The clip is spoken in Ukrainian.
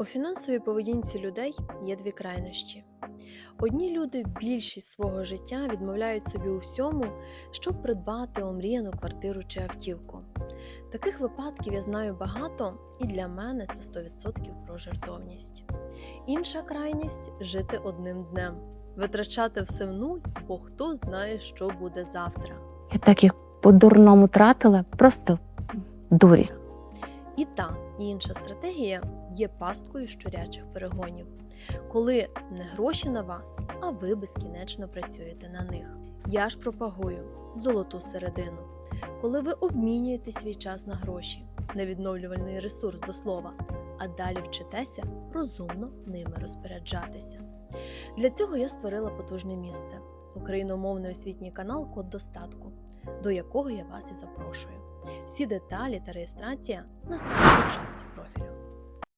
У фінансовій поведінці людей є дві крайнощі. Одні люди більшість свого життя відмовляють собі у всьому, щоб придбати омріяну квартиру чи автівку. Таких випадків я знаю багато, і для мене це 100% про жертовність. Інша крайність жити одним днем, витрачати все в нуль, бо хто знає, що буде завтра. Я так їх по-дурному тратила, просто дурість. І та і інша стратегія є пасткою щурячих перегонів, коли не гроші на вас, а ви безкінечно працюєте на них. Я ж пропагую золоту середину, коли ви обмінюєте свій час на гроші, на відновлювальний ресурс до слова, а далі вчитеся розумно ними розпоряджатися. Для цього я створила потужне місце україномовний освітній канал Код достатку, до якого я вас і запрошую. Всі деталі та реєстрація на сайті профілю.